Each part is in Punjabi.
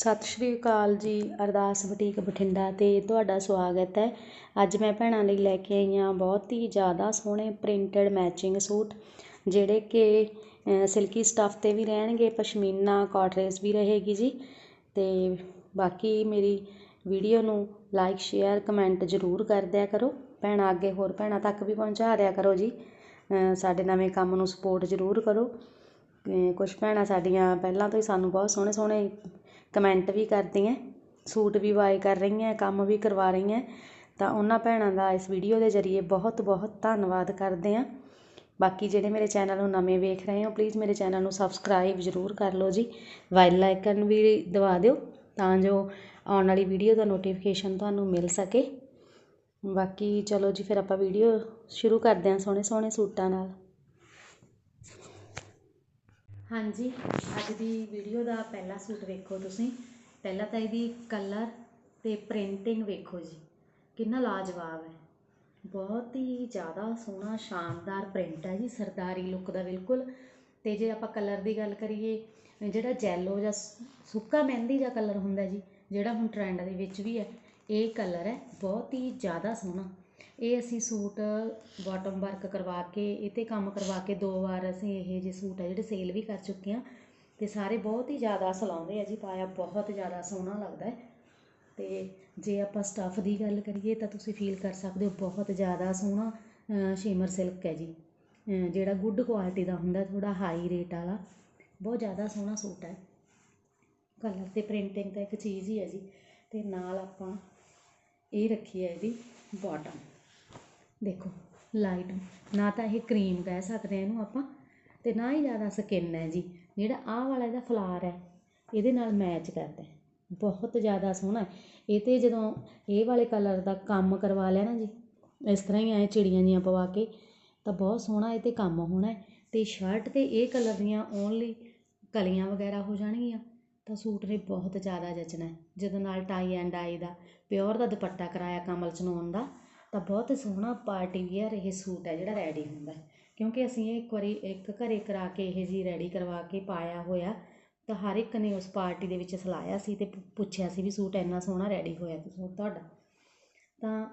ਸਤਿ ਸ਼੍ਰੀ ਅਕਾਲ ਜੀ, ਅਰਦਾਸ ਬੁਟੀਕ ਬਠਿੰਡਾ 'ਤੇ ਤੁਹਾਡਾ ਸਵਾਗਤ ਹੈ। ਅੱਜ ਮੈਂ ਭੈਣਾਂ ਲਈ ਲੈ ਕੇ ਆਈ ਹਾਂ ਬਹੁਤ ਹੀ ਜ਼ਿਆਦਾ ਸੋਹਣੇ ਪ੍ਰਿੰਟਡ ਮੈਚਿੰਗ ਸੂਟ, ਜਿਹੜੇ ਕਿ ਸਿਲਕੀ ਸਟੱਫ 'ਤੇ ਵੀ ਰਹਿਣਗੇ, ਪਸ਼ਮੀਨਾ ਕਾਟਰੇਜ ਵੀ ਰਹੇਗੀ ਜੀ। ਅਤੇ ਬਾਕੀ ਮੇਰੀ ਵੀਡੀਓ ਨੂੰ ਲਾਈਕ ਸ਼ੇਅਰ ਕਮੈਂਟ ਜ਼ਰੂਰ ਕਰ ਦਿਆ ਕਰੋ। ਭੈਣਾਂ ਅੱਗੇ ਹੋਰ ਭੈਣਾਂ ਤੱਕ ਵੀ ਪਹੁੰਚਾ ਦਿਆ ਕਰੋ ਜੀ। ਸਾਡੇ ਨਵੇਂ ਕੰਮ ਨੂੰ ਸਪੋਰਟ ਜ਼ਰੂਰ ਕਰੋ। ਕੁਛ ਭੈਣਾਂ ਸਾਡੀਆਂ ਪਹਿਲਾਂ ਤੋਂ ਹੀ ਸਾਨੂੰ ਬਹੁਤ ਸੋਹਣੇ ਸੋਹਣੇ ਕਮੈਂਟ ਵੀ ਕਰਦੀ ਹੈ ਸੂਟ ਵੀ ਬਾਏ ਕਰ ਰਹੀ ਹੈ ਕੰਮ ਵੀ ਕਰਵਾ ਰਹੀ ਹੈ ਤਾਂ ਉਹਨਾਂ ਭੈਣਾਂ ਦਾ ਇਸ ਵੀਡੀਓ ਦੇ ਜ਼ਰੀਏ ਬਹੁਤ ਬਹੁਤ ਧੰਨਵਾਦ ਕਰਦੇ ਹਾਂ ਬਾਕੀ ਜਿਹੜੇ ਮੇਰੇ ਚੈਨਲ ਨੂੰ ਨਵੇਂ ਵੇਖ ਰਹੇ ਹੋ ਪਲੀਜ਼ ਮੇਰੇ ਚੈਨਲ ਨੂੰ ਸਬਸਕ੍ਰਾਈਬ ਜ਼ਰੂਰ ਕਰ ਲਓ ਜੀ। ਵਾਈਲ ਆਈਕਨ ਵੀ ਦਬਾ ਦਿਓ, ਤਾਂ ਜੋ ਆਉਣ ਵਾਲੀ ਵੀਡੀਓ ਦਾ ਨੋਟੀਫਿਕੇਸ਼ਨ ਤੁਹਾਨੂੰ ਮਿਲ ਸਕੇ। ਬਾਕੀ ਚਲੋ ਜੀ, ਫਿਰ ਆਪਾਂ ਵੀਡੀਓ ਸ਼ੁਰੂ ਕਰਦੇ ਹਾਂ ਸੋਹਣੇ ਸੋਹਣੇ ਸੂਟਾਂ ਨਾਲ। ਹਾਂਜੀ, ਅੱਜ ਦੀ ਵੀਡੀਓ ਦਾ ਪਹਿਲਾ ਸੂਟ ਵੇਖੋ ਤੁਸੀਂ। ਪਹਿਲਾਂ ਤਾਂ ਇਹਦੀ ਕਲਰ ਤੇ ਪ੍ਰਿੰਟਿੰਗ ਵੇਖੋ ਜੀ। ਕਿੰਨਾ ਲਾਜਵਾਬ ਹੈ। ਬਹੁਤ ਹੀ ਜ਼ਿਆਦਾ ਸੋਹਣਾ, ਸ਼ਾਨਦਾਰ ਪ੍ਰਿੰਟ ਹੈ ਜੀ, ਸਰਦਾਰੀ ਲੁੱਕ ਦਾ ਬਿਲਕੁਲ। ਤੇ ਜੇ ਆਪਾਂ ਕਲਰ ਦੀ ਗੱਲ ਕਰੀਏ, ਜਿਹੜਾ ਜੈਲੋ ਜਾਂ ਸੁੱਕਾ ਮਹਿੰਦੀ ਜਾਂ ਕਲਰ ਹੁੰਦਾ ਜੀ, ਜਿਹੜਾ ਹੁਣ ਟ੍ਰੈਂਡ ਦੇ ਵਿੱਚ ਵੀ ਹੈ, ਇਹ ਕਲਰ ਹੈ, ਬਹੁਤ ਹੀ ਜ਼ਿਆਦਾ ਸੋਹਣਾ। ਇਹ ਅਸੀਂ ਸੂਟ ਬੋਟਮ ਵਰਕ ਕਰਵਾ ਕੇ, ਇਹ 'ਤੇ ਕੰਮ ਕਰਵਾ ਕੇ ਦੋ ਵਾਰ ਅਸੀਂ ਇਹ ਜਿਹੇ ਸੂਟ ਆ ਜਿਹੜੇ ਸੇਲ ਵੀ ਕਰ ਚੁੱਕੇ ਹਾਂ ਅਤੇ ਸਾਰੇ ਬਹੁਤ ਹੀ ਜ਼ਿਆਦਾ ਸਲਾਉਂਦੇ ਆ ਜੀ, ਪਾਇਆ ਬਹੁਤ ਜ਼ਿਆਦਾ ਸੋਹਣਾ ਲੱਗਦਾ ਅਤੇ ਜੇ ਆਪਾਂ ਸਟੱਫ ਦੀ ਗੱਲ ਕਰੀਏ ਤਾਂ ਤੁਸੀਂ ਫੀਲ ਕਰ ਸਕਦੇ ਹੋ ਬਹੁਤ ਜ਼ਿਆਦਾ ਸੋਹਣਾ ਸ਼ਿਮਰ ਸਿਲਕ ਹੈ ਜੀ। ਜਿਹੜਾ ਗੁੱਡ ਕੁਆਲਿਟੀ ਦਾ ਹੁੰਦਾ ਥੋੜ੍ਹਾ ਹਾਈ ਰੇਟ ਵਾਲਾ, ਬਹੁਤ ਜ਼ਿਆਦਾ ਸੋਹਣਾ ਸੂਟ ਹੈ। ਕਲਰ ਅਤੇ ਪ੍ਰਿੰਟਿੰਗ ਤਾਂ ਇੱਕ ਚੀਜ਼ ਹੀ ਹੈ ਜੀ ਅਤੇ ਨਾਲ ਆਪਾਂ ਇਹ ਰੱਖੀ ਹੈ ਇਹਦੀ ਬਾਟਮ ਦੇਖੋ ਲਾਈਟ ਨਾ। ਤਾਂ ਇਹ ਕਰੀਮ ਕਹਿ ਸਕਦੇ ਹਾਂ ਇਹਨੂੰ ਆਪਾਂ ਅਤੇ ਨਾ ਹੀ ਜ਼ਿਆਦਾ ਸਕਿਨ ਹੈ ਜੀ। ਜਿਹੜਾ ਆਹ ਵਾਲਾ ਇਹਦਾ ਫਲਾਰ ਹੈ, ਇਹਦੇ ਨਾਲ ਮੈਚ ਕਰਦਾ ਬਹੁਤ ਜ਼ਿਆਦਾ ਸੋਹਣਾ ਇਹ 'ਤੇ ਜਦੋਂ ਇਹ ਵਾਲੇ ਕਲਰ ਦਾ ਕੰਮ ਕਰਵਾ ਲਿਆ ਨਾ ਜੀ, ਇਸ ਤਰ੍ਹਾਂ ਹੀ ਐ ਚਿੜੀਆਂ ਜਿਹੀਆਂ ਪਵਾ ਕੇ, ਤਾਂ ਬਹੁਤ ਸੋਹਣਾ ਇਹ 'ਤੇ ਕੰਮ ਹੋਣਾ ਅਤੇ ਸ਼ਰਟ 'ਤੇ ਇਹ ਕਲਰ ਦੀਆਂ ਓਨਲੀ ਕਲੀਆਂ ਵਗੈਰਾ ਹੋ ਜਾਣਗੀਆਂ, ਤਾਂ ਸੂਟ ਨੇ ਬਹੁਤ ਜ਼ਿਆਦਾ ਜਚਣਾ ਜਦੋਂ ਨਾਲ tie and I the pure ਦਾ ਦੁਪੱਟਾ ਕਰਾਇਆ ਕਮਲ ਚਨੋਨ ਦਾ ਤਾਂ ਬਹੁਤ ਸੋਹਣਾ ਪਾਰਟੀ ਵੀਅਰ ਇਹ ਸੂਟ ਹੈ ਜਿਹੜਾ ਰੈਡੀ ਹੁੰਦਾ ਕਿਉਂਕਿ ਅਸੀਂ ਇਹ ਇੱਕ ਵਾਰੀ ਇੱਕ ਘਰ ਕਰਾ ਕੇ ਇਹ ਜਿਹੀ ਰੈਡੀ ਕਰਵਾ ਕੇ ਪਾਇਆ ਹੋਇਆ, ਤਾਂ ਹਰ ਇੱਕ ਨੇ ਉਸ ਪਾਰਟੀ ਦੇ ਵਿੱਚ ਸਲਾਇਆ ਸੀ ਅਤੇ ਪੁੱਛਿਆ ਸੀ ਵੀ ਸੂਟ ਇੰਨਾ ਸੋਹਣਾ ਰੈਡੀ ਹੋਇਆ ਤੁਹਾਡਾ। ਤਾਂ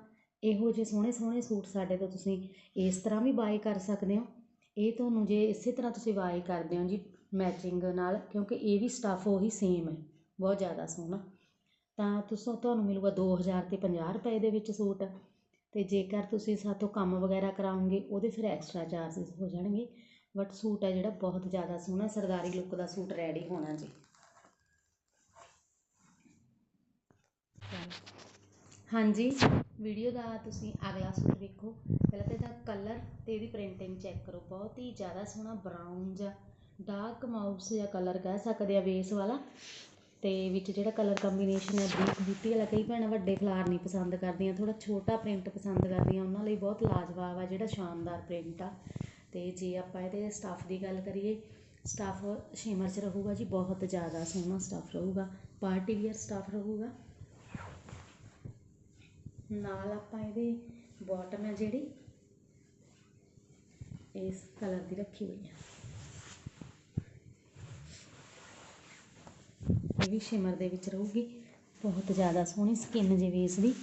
ਇਹੋ ਜਿਹੇ ਸੋਹਣੇ ਸੋਹਣੇ ਸੂਟ ਸਾਡੇ ਤੋਂ ਤੁਸੀਂ ਇਸ ਤਰ੍ਹਾਂ ਵੀ ਬਾਏ ਕਰ ਸਕਦੇ ਹੋ। ਇਹ ਤੁਹਾਨੂੰ ਜੇ ਇਸੇ ਤਰ੍ਹਾਂ ਤੁਸੀਂ ਬਾਏ ਕਰਦੇ ਹੋ ਜੀ ਮੈਚਿੰਗ ਨਾਲ, ਕਿਉਂਕਿ ਇਹ ਵੀ ਸਟੱਫ ਉਹੀ ਸੇਮ ਹੈ, ਬਹੁਤ ਜ਼ਿਆਦਾ ਸੋਹਣਾ। ਤਾਂ ਤੁਸੀਂ, ਤੁਹਾਨੂੰ ਮਿਲੂਗਾ 2000 ਤੇ 50 ਰੁਪਏ ਦੇ ਵਿੱਚ ਸੂਟ। ਅਤੇ ਜੇਕਰ ਤੁਸੀਂ ਸਾਤੋਂ ਕੰਮ ਵਗੈਰਾ ਕਰਾਓਗੇ, ਉਹਦੇ ਫਿਰ ਐਕਸਟਰਾ ਚਾਰਜਿਸ ਹੋ ਜਾਣਗੇ। ਬਟ ਸੂਟ ਹੈ ਜਿਹੜਾ ਬਹੁਤ ਜ਼ਿਆਦਾ ਸੋਹਣਾ, ਸਰਦਾਰੀ ਲੁੱਕ ਦਾ ਸੂਟ ਰੈਡੀ ਹੋਣਾ ਜੀ। ਹਾਂਜੀ ਵੀਡੀਓ ਦਾ ਤੁਸੀਂ ਅਗਲਾ ਸੂਟ ਵੇਖੋ। ਪਹਿਲਾਂ ਤਾਂ ਇਹਦਾ ਕਲਰ ਤੇ ਇਹਦੀ ਪ੍ਰਿੰਟਿੰਗ ਚੈੱਕ ਕਰੋ। ਬਹੁਤ ਹੀ ਜ਼ਿਆਦਾ ਸੋਹਣਾ ਬਰਾਊਨ ਜਾਂ ਡਾਰਕ ਮਾਊਸ ਜਾਂ ਕਲਰ ਕਹਿ ਸਕਦੇ ਆ ਬੇਸ ਵਾਲਾ। ਅਤੇ ਵਿੱਚ ਜਿਹੜਾ ਕਲਰ ਕੰਬੀਨੇਸ਼ਨ ਹੈ ਬਰੀਕ ਬੂਟੀ ਵਾਲਾ, ਕਈ ਭੈਣਾਂ ਵੱਡੇ ਫਲਾਰ ਨਹੀਂ ਪਸੰਦ ਕਰਦੀਆਂ, ਥੋੜ੍ਹਾ ਛੋਟਾ ਪ੍ਰਿੰਟ ਪਸੰਦ ਕਰਦੀਆਂ, ਉਹਨਾਂ ਲਈ ਬਹੁਤ ਲਾਜਵਾਬ ਆ, ਜਿਹੜਾ ਸ਼ਾਨਦਾਰ ਪ੍ਰਿੰਟ ਆ। ਅਤੇ ਜੇ ਆਪਾਂ ਇਹਦੇ ਸਟੱਫ ਦੀ ਗੱਲ ਕਰੀਏ ਸਟੱਫ ਸ਼ਿਮਰ 'ਚ ਰਹੂਗਾ ਜੀ, ਬਹੁਤ ਜ਼ਿਆਦਾ ਸੋਹਣਾ ਸਟੱਫ ਰਹੂਗਾ ਪਾਰਟੀ ਵੀਅਰ ਸਟੱਫ ਰਹੂਗਾ। ਨਾਲ ਆਪਾਂ ਇਹਦੇ ਬਾਟਮ ਹੈ ਜਿਹੜੀ, ਇਸ ਕਲਰ ਦੀ ਰੱਖੀ ਹੋਈ ਹੈ ਇਹ ਵੀ ਸ਼ਿਮਰ ਦੇ ਵਿੱਚ ਰਹੂਗੀ। ਬਹੁਤ ਜ਼ਿਆਦਾ ਸੋਹਣੀ ਸਕਿਨ ਜਿਵੇਂ ਇਸ ਦੀ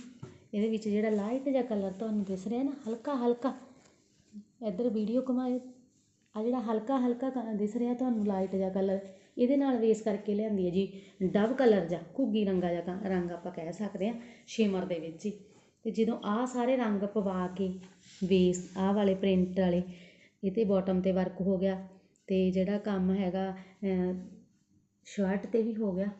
ਇਹਦੇ ਵਿੱਚ ਜਿਹੜਾ ਲਾਈਟ ਜਿਹਾ ਕਲਰ ਤੁਹਾਨੂੰ ਦਿਸ ਰਿਹਾ ਨਾ, ਹਲਕਾ ਹਲਕਾ। ਇੱਧਰ ਵੀਡੀਓ ਘੁਮਾਇਓ। ਆ ਜਿਹੜਾ ਹਲਕਾ ਹਲਕਾ ਦਿਸ ਰਿਹਾ ਤੁਹਾਨੂੰ ਲਾਈਟ ਜਿਹਾ ਕਲਰ ਇਹਦੇ ਨਾਲ ਵੇਸ ਕਰਕੇ ਲਿਆਂਦੀ ਹੈ ਜੀ ਡਵ ਕਲਰ ਜਾਂ ਘੁੱਗੀ ਰੰਗਾ ਜਿਹਾ ਰੰਗ ਆਪਾਂ ਕਹਿ ਸਕਦੇ ਹਾਂ ਸ਼ਿਮਰ ਦੇ ਵਿੱਚ ਹੀ। ਤੇ ਜਦੋਂ ਆਹ ਸਾਰੇ ਰੰਗ ਪਵਾ ਕੇ ਵੇਸ ਆਹ ਵਾਲੇ ਪ੍ਰਿੰਟ ਵਾਲੇ, ਇਹ 'ਤੇ ਬਾਟਮ 'ਤੇ ਵਰਕ ਹੋ ਗਿਆ। ਤੇ ਜਿਹੜਾ ਕੰਮ ਹੈਗਾ ਸ਼ਰਟ 'ਤੇ ਵੀ ਹੋ ਗਿਆ।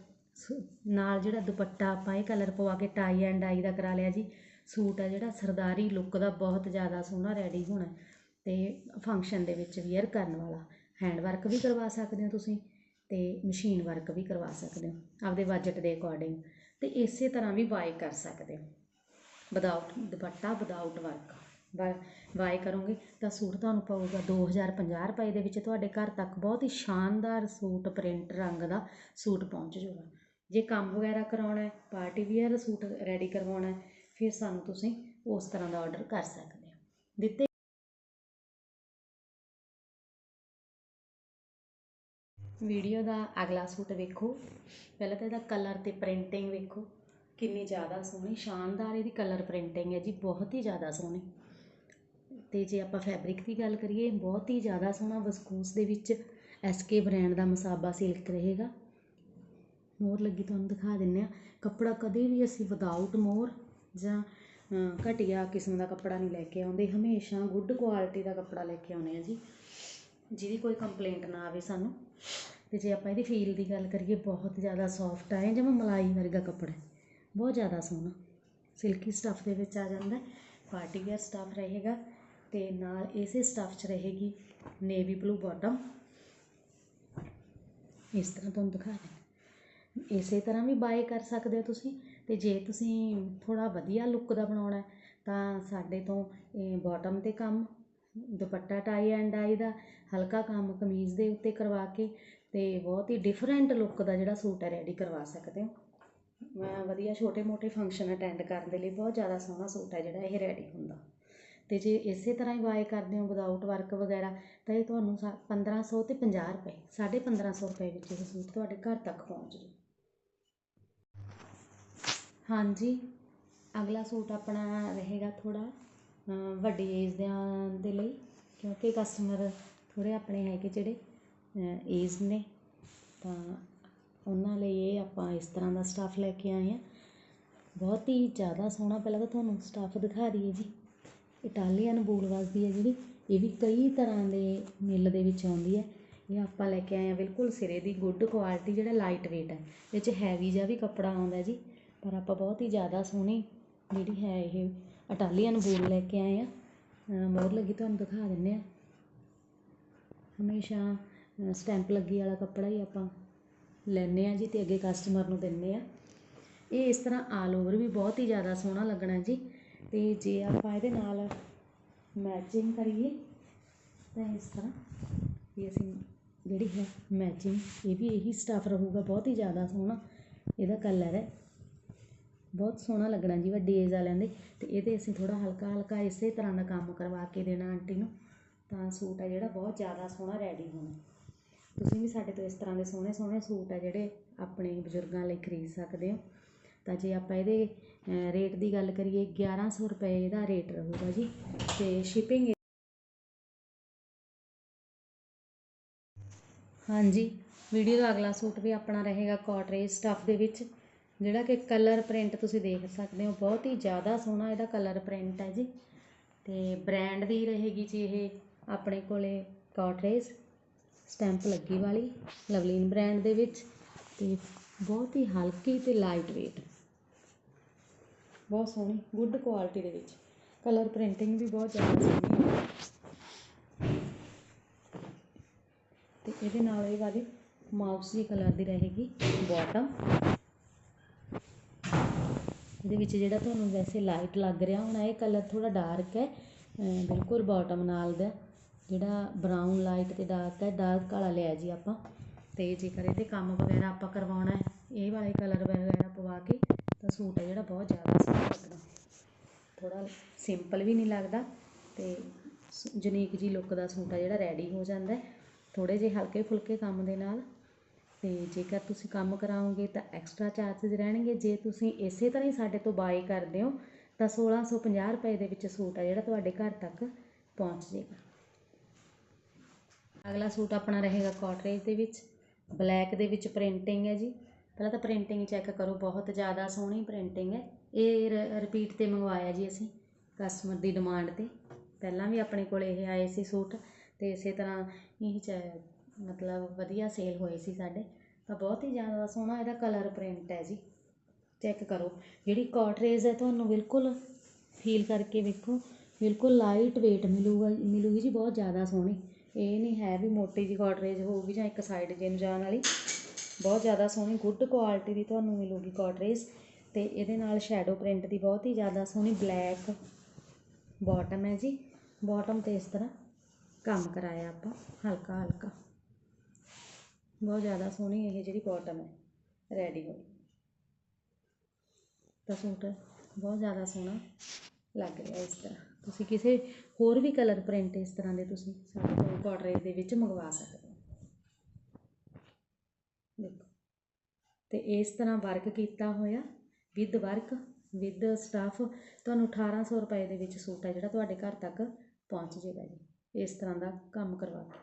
ਨਾਲ ਜਿਹੜਾ ਦੁਪੱਟਾ ਆਪਾਂ ਇਹ ਕਲਰ ਪਵਾ ਕੇ ਟਾਈ ਐਂਡ ਆਈ ਦਾ ਕਰਾ ਲਿਆ ਜੀ। ਸੂਟ ਆ ਜਿਹੜਾ ਸਰਦਾਰੀ ਲੁੱਕ ਦਾ ਬਹੁਤ ਜ਼ਿਆਦਾ ਸੋਹਣਾ ਰੈਡੀ ਹੋਣਾ ਅਤੇ ਫੰਕਸ਼ਨ ਦੇ ਵਿੱਚ ਵੀਅਰ ਕਰਨ ਵਾਲਾ। ਹੈਂਡ ਵਰਕ ਵੀ ਕਰਵਾ ਸਕਦੇ ਹੋ ਤੁਸੀਂ ਅਤੇ ਮਸ਼ੀਨ ਵਰਕ ਵੀ ਕਰਵਾ ਸਕਦੇ ਹੋ। ਆਪਦੇ ਬਜਟ ਦੇ ਅਕੋਰਡਿੰਗ ਅਤੇ ਇਸੇ ਤਰ੍ਹਾਂ ਵੀ ਬਾਏ ਕਰ ਸਕਦੇ ਹੋ। Without dupatta without work buy ਕਰੋਂਗੇ, ਤਾਂ ਸੂਟ ਤੁਹਾਨੂੰ ਪਊਗਾ 2050 ਰੁਪਏ ਦੇ ਵਿੱਚ। ਤੁਹਾਡੇ ਘਰ ਤੱਕ ਬਹੁਤ ਹੀ ਸ਼ਾਨਦਾਰ ਸੂਟ ਪ੍ਰਿੰਟ ਰੰਗ ਦਾ ਸੂਟ ਪਹੁੰਚ ਜਾਊਗਾ ਜੇ ਕੰਮ ਵਗੈਰਾ ਕਰਾਉਣਾ ਪਾਰਟੀ ਵੀਅਰ ਸੂਟ ਰੈਡੀ ਕਰਵਾਉਣਾ ਫਿਰ ਸਾਨੂੰ ਤੁਸੀਂ ਉਸ ਤਰ੍ਹਾਂ ਦਾ ਆਰਡਰ ਕਰ ਸਕਦੇ ਹੋ। ਦਿੱਤੇ ਵੀਡੀਓ ਦਾ ਅਗਲਾ ਸੂਟ ਵੇਖੋ। ਪਹਿਲਾਂ ਤਾਂ ਇਹਦਾ ਕਲਰ ਤੇ ਪ੍ਰਿੰਟਿੰਗ ਵੇਖੋ। ਕਿੰਨੀ ਜ਼ਿਆਦਾ ਸੋਹਣੀ, ਸ਼ਾਨਦਾਰ ਇਹਦੀ ਕਲਰ ਪ੍ਰਿੰਟਿੰਗ ਹੈ ਜੀ, ਬਹੁਤ ਹੀ ਜ਼ਿਆਦਾ ਸੋਹਣੀ। ਅਤੇ ਜੇ ਆਪਾਂ ਫੈਬਰਿਕ ਦੀ ਗੱਲ ਕਰੀਏ, ਬਹੁਤ ਹੀ ਜ਼ਿਆਦਾ ਸੋਹਣਾ ਵਸਕੂਸ ਦੇ ਵਿੱਚ ਐਸ ਕੇ ਬ੍ਰੈਂਡ ਦਾ ਮਸਾਬਾ ਸਿਲਕ ਰਹੇਗਾ। ਮੋਹਰ ਲੱਗੀ ਤੁਹਾਨੂੰ ਦਿਖਾ ਦਿੰਦੇ ਹਾਂ ਕੱਪੜਾ ਕਦੇ ਵੀ ਅਸੀਂ ਵਿਦਆਊਟ ਮੋਹਰ ਜਾਂ ਘਟੀਆ ਕਿਸਮ ਦਾ ਕੱਪੜਾ ਨਹੀਂ ਲੈ ਕੇ ਆਉਂਦੇ। ਹਮੇਸ਼ਾ ਗੁੱਡ ਕੁਆਲਿਟੀ ਦਾ ਕੱਪੜਾ ਲੈ ਕੇ ਆਉਂਦੇ ਆ ਜੀ। ਜਿਹਦੀ ਕੋਈ ਕੰਪਲੇਂਟ ਨਾ ਆਵੇ ਸਾਨੂੰ। ਤੇ ਜੇ ਆਪਾਂ ਇਹਦੀ ਫੀਲ ਦੀ ਗੱਲ ਕਰੀਏ, ਬਹੁਤ ਜ਼ਿਆਦਾ ਸੌਫਟ ਹੈ ਜਿਵੇਂ ਮਲਾਈ ਵਰਗਾ ਕੱਪੜਾ ਹੈ। ਬਹੁਤ ਜ਼ਿਆਦਾ ਸੋਹਣਾ। ਸਿਲਕੀ ਸਟੱਫ ਦੇ ਵਿੱਚ ਆ ਜਾਂਦਾ ਪਾਰਟੀ ਵੇਅਰ ਸਟੱਫ ਰਹੇਗਾ। ਅਤੇ ਨਾਲ ਇਸੇ ਸਟੱਫ 'ਚ ਰਹੇਗੀ ਨੇਵੀ ਬਲੂ ਬਾਟਮ ਇਸ ਤਰ੍ਹਾਂ ਤੁਹਾਨੂੰ ਦਿਖਾ ਦਿੰਦੇ ਇਸੇ ਤਰ੍ਹਾਂ ਵੀ ਬਾਏ ਕਰ ਸਕਦੇ ਹੋ ਤੁਸੀਂ। ਤੇ ਜੇ ਤੁਸੀਂ ਥੋੜਾ ਵਧੀਆ ਲੁੱਕ ਦਾ ਬਣਾਉਣਾ ਤਾਂ ਸਾਡੇ ਤੋਂ ਬਾਟਮ ਤੇ ਕੰਮ, ਦੁਪੱਟਾ ਟਾਈ ਐਂਡ ਡਾਈ ਦਾ, ਹਲਕਾ ਕੰਮ ਕਮੀਜ਼ ਦੇ ਉੱਤੇ ਕਰਵਾ ਕੇ, ਤੇ ਬਹੁਤ ਹੀ ਡਿਫਰੈਂਟ ਲੁੱਕ ਦਾ ਜਿਹੜਾ ਸੂਟ ਹੈ ਰੈਡੀ ਕਰਵਾ ਸਕਦੇ ਹੋ। ਮੈਂ ਵਧੀਆ ਛੋਟੇ ਮੋਟੇ ਫੰਕਸ਼ਨ ਅਟੈਂਡ ਕਰਨ ਦੇ ਲਈ ਬਹੁਤ ਜ਼ਿਆਦਾ ਸੋਹਣਾ ਸੂਟ ਹੈ ਜਿਹੜਾ ਇਹ ਰੈਡੀ ਹੁੰਦਾ। ਅਤੇ ਜੇ ਇਸੇ ਤਰ੍ਹਾਂ ਹੀ ਬਾਏ ਕਰਦੇ ਹੋ ਵਿਦਆਊਟ ਵਰਕ ਵਗੈਰਾ, ਤਾਂ ਇਹ ਤੁਹਾਨੂੰ ਸਾ- ਪੰਦਰਾਂ ਸੌ ਅਤੇ ਪੰਜਾਹ ਰੁਪਏ 1550 ਰੁਪਏ ਵਿੱਚ ਇਹ ਸੂਟ ਤੁਹਾਡੇ ਘਰ ਤੱਕ ਪਹੁੰਚ ਜੂ ਹਾਂਜੀ, ਅਗਲਾ ਸੂਟ ਆਪਣਾ ਰਹੇਗਾ ਥੋੜ੍ਹਾ ਵੱਡੀ ਏਜ ਦਿਆਂ ਦੇ ਲਈ, ਕਿਉਂਕਿ ਕਸਟਮਰ ਥੋੜ੍ਹੇ ਆਪਣੇ ਹੈਗੇ ਜਿਹੜੇ ਏਜ ਨੇ, ਤਾਂ ਉਹਨਾਂ ਲਈ ਇਹ ਆਪਾਂ ਇਸ ਤਰ੍ਹਾਂ ਦਾ ਸਟੱਫ ਲੈ ਕੇ ਆਏ ਹਾਂ। ਬਹੁਤ ਹੀ ਜ਼ਿਆਦਾ ਸੋਹਣਾ ਪਹਿਲਾਂ ਤਾਂ ਤੁਹਾਨੂੰ ਸਟੱਫ ਦਿਖਾ ਦਈਏ ਜੀ। ਇਟਾਲੀਅਨ ਬੂਲ ਵਸਦੀ ਹੈ ਜਿਹੜੀ, ਇਹ ਵੀ ਕਈ ਤਰ੍ਹਾਂ ਦੇ ਮਿੱਲ ਦੇ ਵਿੱਚ ਆਉਂਦੀ ਹੈ। ਇਹ ਆਪਾਂ ਲੈ ਕੇ ਆਏ ਹਾਂ ਬਿਲਕੁਲ ਸਿਰੇ ਦੀ ਗੁੱਡ ਕੁਆਲਿਟੀ ਜਿਹੜਾ ਲਾਈਟ ਵੇਟ ਹੈ ਇਹ 'ਚ ਹੈਵੀ ਜਿਹਾ ਵੀ ਕੱਪੜਾ ਆਉਂਦਾ ਜੀ। ਪਰ ਆਪਾਂ ਬਹੁਤ ਹੀ ਜ਼ਿਆਦਾ ਸੋਹਣੀ ਜਿਹੜੀ ਹੈ ਇਹ ਇਟਾਲੀਅਨ ਬੂਲ ਲੈ ਕੇ ਆਏ ਹਾਂ। ਮੋਹਰ ਲੱਗੀ ਤੁਹਾਨੂੰ ਦਿਖਾ ਦਿੰਦੇ ਹਾਂ। ਹਮੇਸ਼ਾ ਸਟੈਂਪ ਲੱਗੀ ਵਾਲਾ ਕੱਪੜਾ ਹੀ ਆਪਾਂ ਲੈਨੇ ਆ ਜੀ ਤੇ ਅੱਗੇ ਕਸਟਮਰ ਨੂੰ ਦਿੰਨੇ ਆ ਇਹ ਇਸ ਤਰ੍ਹਾਂ ਆਲ ਓਵਰ ਵੀ ਬਹੁਤ ਹੀ ਜ਼ਿਆਦਾ ਸੋਹਣਾ ਲੱਗਣਾ ਜੀ। ਅਤੇ ਜੇ ਆਪਾਂ ਇਹਦੇ ਨਾਲ ਮੈਚਿੰਗ ਕਰੀਏ, ਤਾਂ ਇਸ ਤਰ੍ਹਾਂ ਵੀ ਅਸੀਂ ਜਿਹੜੀ ਹੈ ਮੈਚਿੰਗ ਇਹ ਵੀ ਇਹੀ ਸਟੱਫ ਰਹੂਗਾ, ਬਹੁਤ ਹੀ ਜ਼ਿਆਦਾ ਸੋਹਣਾ ਇਹਦਾ ਕਲਰ ਹੈ। ਬਹੁਤ ਸੋਹਣਾ ਲੱਗਣਾ ਜੀ ਵੱਡੀ ਏਜ ਵਾਲਿਆਂ ਦੇ ਅਤੇ ਇਹਦੇ ਅਸੀਂ ਥੋੜ੍ਹਾ ਹਲਕਾ ਹਲਕਾ ਇਸੇ ਤਰ੍ਹਾਂ ਦਾ ਕੰਮ ਕਰਵਾ ਕੇ ਦੇਣਾ ਆਂਟੀ ਨੂੰ, ਤਾਂ ਸੂਟ ਹੈ ਜਿਹੜਾ ਬਹੁਤ ਜ਼ਿਆਦਾ ਸੋਹਣਾ ਰੈਡੀ ਹੋਣਾ। ਤੁਸੀਂ ਵੀ ਸਾਡੇ ਤੋਂ ਇਸ ਤਰ੍ਹਾਂ ਦੇ ਸੋਹਣੇ ਸੋਹਣੇ ਸੂਟ ਹੈ ਜਿਹੜੇ ਆਪਣੇ ਬਜ਼ੁਰਗਾਂ ਲਈ ਖਰੀਦ ਸਕਦੇ ਹੋ। ਤਾਂ ਜੇ ਆਪਾਂ ਇਹਦੇ ਰੇਟ ਦੀ ਗੱਲ ਕਰੀਏ 1100 ਰੁਪਏ ਇਹਦਾ ਰੇਟ ਰਹੂਗਾ ਜੀ ਅਤੇ ਸ਼ਿਪਿੰਗ ਹਾਂਜੀ ਵੀਡੀਓ ਦਾ ਅਗਲਾ ਸੂਟ ਵੀ ਆਪਣਾ ਰਹੇਗਾ ਕੋਟਰੇਜ ਸਟੱਫ ਦੇ ਵਿੱਚ, ਜਿਹੜਾ ਕਿ ਕਲਰ ਪ੍ਰਿੰਟ ਤੁਸੀਂ ਦੇਖ ਸਕਦੇ ਹੋ, ਬਹੁਤ ਹੀ ਜ਼ਿਆਦਾ ਸੋਹਣਾ ਇਹਦਾ ਕਲਰ ਪ੍ਰਿੰਟ ਹੈ ਜੀ, ਤੇ ਬ੍ਰਾਂਡ ਦੀ ਰਹੇਗੀ ਜੀ ਇਹ ਆਪਣੇ ਕੋਲੇ ਕੋਟਰੇਜ ਸਟੈਂਪ ਲੱਗੀ ਵਾਲੀ, ਲਵਲੀਨ ਬ੍ਰਾਂਡ ਦੇ ਵਿੱਚ, ਤੇ ਬਹੁਤ ਹੀ ਹਲਕੀ ਤੇ ਲਾਈਟ weight ਬਹੁਤ ਸੋਹਣੀ ਗੁੱਡ ਕੁਆਲਿਟੀ ਦੇ ਵਿੱਚ। ਕਲਰ ਪ੍ਰਿੰਟਿੰਗ ਵੀ ਬਹੁਤ ਜ਼ਿਆਦਾ ਸੋਹਣੀ ਹੈ। ਤੇ ਇਹਦੇ ਨਾਲ ਇਹ ਵਾਲੀ ਮਾਊਸ ਕਲਰ ਦੀ ਰਹੇਗੀ ਬਾਟਮ ਇਹਦੇ ਵਿੱਚ ਜਿਹੜਾ ਤੁਹਾਨੂੰ ਵੈਸੇ ਲਾਈਟ ਲੱਗ ਰਿਹਾ ਹੁਣ, ਇਹ ਕਲਰ ਥੋੜਾ ਡਾਰਕ ਹੈ। ਬਿਲਕੁਲ ਬਾਟਮ ਨਾਲ ਦਾ, ਜਿਹੜਾ ਬਰਾਊਨ ਲਾਈਟ ਤੇ ਡਾਰਕ ਹੈ ਡਾਰਕ ਕਾਲਾ ਲਿਆ ਜੀ ਆਪਾਂ। ਤੇ ਜੇਕਰ ਇਹਦੇ ਕੰਮ ਵਗੈਰਾ ਆਪਾਂ ਕਰਵਾਉਣਾ ਹੈ, ਇਹ ਵਾਲੇ ਕਲਰ ਵਗੈਰਾ ਪਵਾ ਕੇ ਤਾਂ ਸੂਟ ਹੈ ਜਿਹੜਾ ਬਹੁਤ ਜ਼ਿਆਦਾ ਸੋਹਣਾ। ਸਿੰਪਲ ਵੀ ਨਹੀਂ ਲੱਗਦਾ ਤੇ ਯੂਨੀਕ ਜੀ ਲੁੱਕ ਦਾ ਸੂਟ ਆ ਜਿਹੜਾ ਰੈਡੀ ਹੋ ਜਾਂਦਾ ਥੋੜੇ ਜਿਹੇ ਹਲਕੇ ਫੁਲਕੇ ਕੰਮ ਦੇ ਨਾਲ। ਤੇ ਜੇਕਰ ਤੁਸੀਂ ਕੰਮ ਕਰਾਓਗੇ ਤਾਂ ਐਕਸਟਰਾ ਚਾਰजेस ਰਹਿਣਗੇ। ਜੇ ਤੁਸੀਂ ਇਸੇ ਤਰ੍ਹਾਂ ਹੀ ਸਾਡੇ ਤੋਂ ਬਾਏ ਕਰਦੇ ਹੋ, ਤਾਂ 1650 ਰੁਪਏ ਦੇ ਵਿੱਚ ਸੂਟ ਆ ਜਿਹੜਾ ਤੁਹਾਡੇ ਘਰ ਤੱਕ ਪਹੁੰਚ ਜਾਏਗਾ। ਅਗਲਾ ਸੂਟ ਆਪਣਾ ਰਹੇਗਾ ਕਾਟਰੇਜ ਦੇ ਵਿੱਚ। ਬਲੈਕ ਦੇ ਵਿੱਚ ਪ੍ਰਿੰਟਿੰਗ ਹੈ ਜੀ। ਪਹਿਲਾਂ ਤਾਂ ਪ੍ਰਿੰਟਿੰਗ ਚੈੱਕ ਕਰੋ, ਬਹੁਤ ਜ਼ਿਆਦਾ ਸੋਹਣੀ ਪ੍ਰਿੰਟਿੰਗ ਹੈ। ਇਹ ਰਿਪੀਟ ਤੇ ਮੰਗਵਾਇਆ ਜੀ ਅਸੀਂ। ਕਸਟਮਰ ਦੀ ਡਿਮਾਂਡ ਤੇ। ਪਹਿਲਾਂ ਵੀ ਆਪਣੇ ਕੋਲ ਇਹ ਆਏ ਸੀ ਸੂਟ ਅਤੇ ਇਸੇ ਤਰ੍ਹਾਂ ਇਹ ਚ ਮਤਲਬ ਵਧੀਆ ਸੇਲ ਹੋਏ ਸੀ ਸਾਡੇ। ਤਾਂ ਬਹੁਤ ਹੀ ਜ਼ਿਆਦਾ ਸੋਹਣਾ ਇਹਦਾ ਕਲਰ ਪ੍ਰਿੰਟ ਹੈ ਜੀ। ਚੈੱਕ ਕਰੋ। ਜਿਹੜੀ ਕੋਟਰੇਜ ਹੈ, ਤੁਹਾਨੂੰ ਬਿਲਕੁਲ ਫੀਲ ਕਰਕੇ ਵੇਖੋ, ਬਿਲਕੁਲ ਲਾਈਟ ਵੇਟ ਮਿਲੂਗਾ, ਮਿਲੂਗੀ ਜੀ, ਬਹੁਤ ਜ਼ਿਆਦਾ ਸੋਹਣੀ। ਇਹ ਨਹੀਂ ਹੈ ਵੀ ਮੋਟੀ ਜੀ ਕੋਟਰੇਜ ਹੋਊਗੀ ਜਾਂ ਇੱਕ ਸਾਈਡ ਜੇ ਨੂੰ ਜਾਣ ਵਾਲੀ। ਬਹੁਤ ਜ਼ਿਆਦਾ ਸੋਹਣੀ ਗੁੱਡ ਕੁਆਲਿਟੀ ਦੀ ਤੁਹਾਨੂੰ ਮਿਲੂਗੀ ਕੋਟਰੇਜ ਤੇ ਇਹਦੇ ਨਾਲ ਸ਼ੈਡੋ ਪ੍ਰਿੰਟ ਦੀ ਬਹੁਤ ਹੀ ਜ਼ਿਆਦਾ ਸੋਹਣੀ ਬਲੈਕ ਬੋਟਮ ਹੈ ਜੀ। ਬੋਟਮ ਤੇ ਇਸ ਤਰ੍ਹਾਂ ਕੰਮ ਕਰਾਇਆ ਆਪਾਂ, ਹਲਕਾ ਹਲਕਾ। ਬਹੁਤ ਜ਼ਿਆਦਾ ਸੋਹਣੀ ਇਹ ਜਿਹੜੀ ਬੋਟਮ ਹੈ ਰੈਡੀ ਹੋਈ ਤਾਂ ਸੂਟ ਬਹੁਤ ਜ਼ਿਆਦਾ ਸੋਹਣਾ ਲੱਗ ਰਿਹਾ ਇਸ ਤਰ੍ਹਾਂ। ਤੁਸੀਂ ਕਿਸੇ ਹੋਰ ਵੀ ਕਲਰ ਪ੍ਰਿੰਟ ਇਸ ਤਰ੍ਹਾਂ ਦੇ ਤੁਸੀਂ ਸਾਡੇ ਕੋਲ ਕਾਟਰੇਜ ਦੇ ਵਿੱਚ ਮੰਗਵਾ ਸਕਦੇ ਹੋ। ਦੇਖੋ। ਤੇ ਇਸ ਤਰ੍ਹਾਂ ਵਰਕ ਕੀਤਾ ਹੋਇਆ ਵਿਦ ਵਰਕ ਵਿਦ ਸਟਾਫ ਤੁਹਾਨੂੰ 1800 ਰੁਪਏ ਦੇ ਵਿੱਚ ਸੂਟ ਹੈ ਜਿਹੜਾ ਤੁਹਾਡੇ ਘਰ ਤੱਕ ਪਹੁੰਚ ਜਾਏਗਾ ਜੀ। ਇਸ ਤਰ੍ਹਾਂ ਦਾ ਕੰਮ ਕਰਵਾ ਕੇ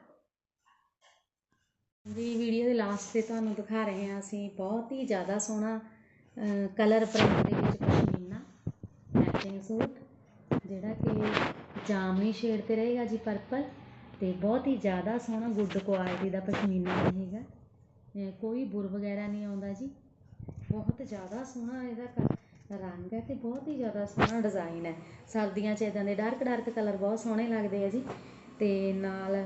ਜੀ ਵੀਡੀਓ ਦੇ ਲਾਸਟ ਤੇ ਤੁਹਾਨੂੰ ਦਿਖਾ ਰਹੇ ਹਾਂ ਅਸੀਂ ਬਹੁਤ ਹੀ ਜ਼ਿਆਦਾ ਸੋਹਣਾ ਕਲਰ ਪ੍ਰਿੰਟ ਦੇ ਵਿੱਚ ਪਸ਼ਮੀਨਾ ਮੈਚਿੰਗ ਸੂਟ, ਜਿਹੜਾ ਕਿ ਜਾਮਨੀ ਸ਼ੇਡ ਤੇ ਰਹੇਗਾ ਜੀ ਪਰਪਲ ਤੇ ਬਹੁਤ ਹੀ ਜ਼ਿਆਦਾ ਸੋਹਣਾ ਗੁੱਡ ਕੁਆਲਿਟੀ ਦਾ ਪਸ਼ਮੀਨਾ ਰਹੇਗਾ ਕੋਈ ਬੁਰ ਵਗੈਰਾ ਨਹੀਂ ਆਉਂਦਾ ਜੀ। ਬਹੁਤ ਜ਼ਿਆਦਾ ਸੋਹਣਾ ਇਹਦਾ ਕ- ਰੰਗ ਹੈ ਤੇ ਬਹੁਤ ਹੀ ਜ਼ਿਆਦਾ ਸੋਹਣਾ ਡਿਜ਼ਾਈਨ ਹੈ। ਸਰਦੀਆਂ 'ਚ ਇਦਾਂ ਦੇ ਡਾਰਕ ਡਾਰਕ ਕਲਰ ਬਹੁਤ ਸੋਹਣੇ ਲੱਗਦੇ ਆ ਜੀ। ਤੇ ਨਾਲ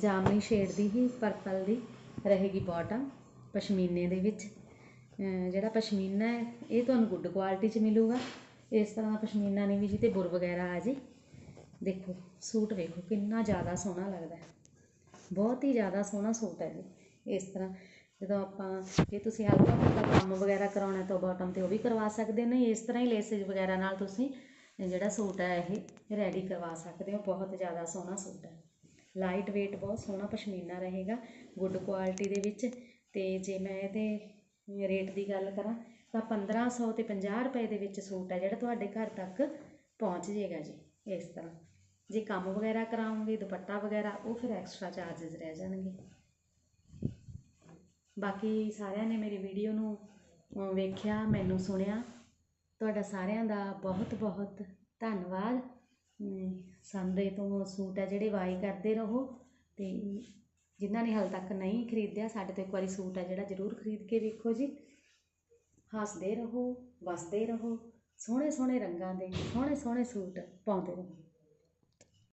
ਜਾਮਨੀ ਸ਼ੇਡ ਦੀ ਹੀ ਪਰਪਲ ਦੀ ਰਹੇਗੀ ਬਾਟਮ ਪਸ਼ਮੀਨੇ ਦੇ ਵਿੱਚ। ਜਿਹੜਾ ਪਸ਼ਮੀਨਾ ਹੈ, ਇਹ ਤੁਹਾਨੂੰ ਗੁੱਡ ਕੁਆਲਿਟੀ 'ਚ ਮਿਲੂਗਾ। ਇਸ ਤਰ੍ਹਾਂ ਦਾ ਪਸ਼ਮੀਨਾ ਨਹੀਂ ਵੀ ਜੀ ਤੇ ਬੁਰ ਵਗੈਰਾ ਆ ਜੀ। ਦੇਖੋ, ਸੂਟ ਵੇਖੋ ਕਿੰਨਾ ਜ਼ਿਆਦਾ ਸੋਹਣਾ ਲੱਗਦਾ ਹੈ। ਬਹੁਤ ਹੀ ਜ਼ਿਆਦਾ ਸੋਹਣਾ ਸੂਟ ਹੈ ਜੀ। ਇਸ ਤਰ੍ਹਾਂ ਜਦੋਂ ਆਪਾਂ ਜੇ ਤੁਸੀਂ ਹਲਕਾ ਫੁਲਕਾ ਕੰਮ ਵਗੈਰਾ ਕਰਾਉਣਾ ਤਾਂ ਬੋਟਮ ਤੇ ਉਹ ਵੀ ਕਰਵਾ ਸਕਦੇ ਨੇ। ਇਸ ਤਰ੍ਹਾਂ ਹੀ ਲੇਸਿਸ ਵਗੈਰਾ ਨਾਲ ਤੁਸੀਂ ਜਿਹੜਾ ਸੂਟ ਹੈ ਇਹ ਰੈਡੀ ਕਰਵਾ ਸਕਦੇ ਹੋ। ਬਹੁਤ ਜ਼ਿਆਦਾ ਸੋਹਣਾ ਸੂਟ ਹੈ। ਲਾਈਟ weight ਬਹੁਤ ਸੋਹਣਾ ਪਸ਼ਮੀਨਾ ਰਹੇਗਾ ਗੁੱਡ ਕੁਆਲਿਟੀ ਦੇ ਵਿੱਚ। ਤੇ ਜੇ ਮੈਂ ਇਹਦੇ ਰੇਟ ਦੀ ਗੱਲ ਕਰਾਂ ਤਾਂ 1500 ਤੇ 50 ਰੁਪਏ ਦੇ ਵਿੱਚ ਸੂਟ ਹੈ ਜਿਹੜਾ ਤੁਹਾਡੇ ਘਰ ਤੱਕ ਪਹੁੰਚ ਜਾਏਗਾ ਜੀ ਇਸ ਤਰ੍ਹਾਂ। ਜੇ ਕੰਮ ਵਗੈਰਾ ਕਰਾਉਂਗੇ ਦੁਪੱਟਾ ਵਗੈਰਾ, ਉਹ ਫਿਰ ਐਕਸਟਰਾ ਚਾਰजेस ਰਹਿ ਜਾਣਗੇ। ਬਾਕੀ ਸਾਰਿਆਂ ਨੇ ਮੇਰੀ ਵੀਡੀਓ ਨੂੰ ਵੇਖਿਆ ਮੈਨੂੰ ਸੁਣਿਆ। ਤੁਹਾਡਾ ਸਾਰਿਆਂ ਦਾ ਬਹੁਤ ਬਹੁਤ ਧੰਨਵਾਦ। ਅਮ, ਸੰਦੇ ਤੋਂ ਸੂਟ ਹੈ ਜਿਹੜੇ ਵਾਈ ਕਰਦੇ ਰਹੋ ਤੇ ਜਿਨ੍ਹਾਂ ਨੇ ਹਾਲ ਤੱਕ ਨਹੀਂ ਖਰੀਦਿਆ ਸਾਡੇ ਤੋਂ ਇੱਕ ਵਾਰੀ ਸੂਟ ਹੈ ਜਿਹੜਾ ਜ਼ਰੂਰ ਖਰੀਦ ਕੇ ਵੇਖੋ ਜੀ। ਹੱਸਦੇ ਰਹੋ ਵਸਦੇ ਰਹੋ ਸੋਹਣੇ ਸੋਹਣੇ ਰੰਗਾਂ ਦੇ ਸੋਹਣੇ ਸੋਹਣੇ ਸੂਟ ਪਾਉਂਦੇ ਰਹੋ।